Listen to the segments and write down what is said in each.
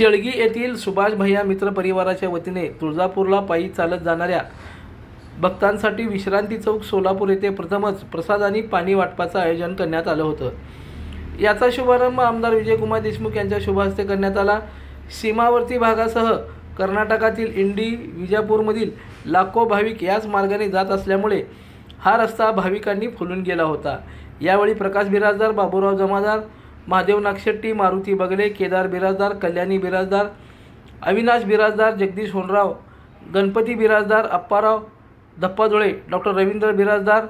शेळगी येथील सुभाष भैया मित्र परिवाराच्या वतीने तुळजापूरला पायी चालत जाणाऱ्या भक्तांसाठी विश्रांती चौक सोलापूर येथे प्रथमच प्रसाद आणि पाणी वाटपाचं आयोजन करण्यात आलं होतं. याचा शुभारंभ आमदार विजयकुमार देशमुख यांच्या शुभहस्ते करण्यात आला. सीमावर्ती भागासह कर्नाटकातील इंडी विजापूरमधील लाखो भाविक याच मार्गाने जात असल्यामुळे हा रस्ता भाविकांनी फुलून गेला होता. यावेळी प्रकाश बिराजदार बाबूराव जमादार महादेव नागशेट्टी मारुती बगले केदार बिराजदार कल्याणी बिराजदार अविनाश बिराजदार जगदीश होनराव गणपती बिराजदार अप्पाराव धप्पाधुळे डॉक्टर रवींद्र बिराजदार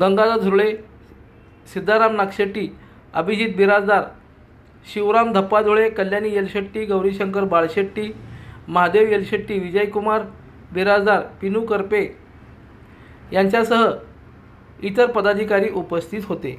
गंगाधर धुळे सिद्धाराम नागशेट्टी अभिजित बिराजदार शिवराम धप्पाधुळे कल्याणी येलशेट्टी गौरीशंकर बाळशेट्टी महादेव येलशेट्टी विजयकुमार बिराजदार पिनू करपे यांच्यासह इतर पदाधिकारी उपस्थित होते.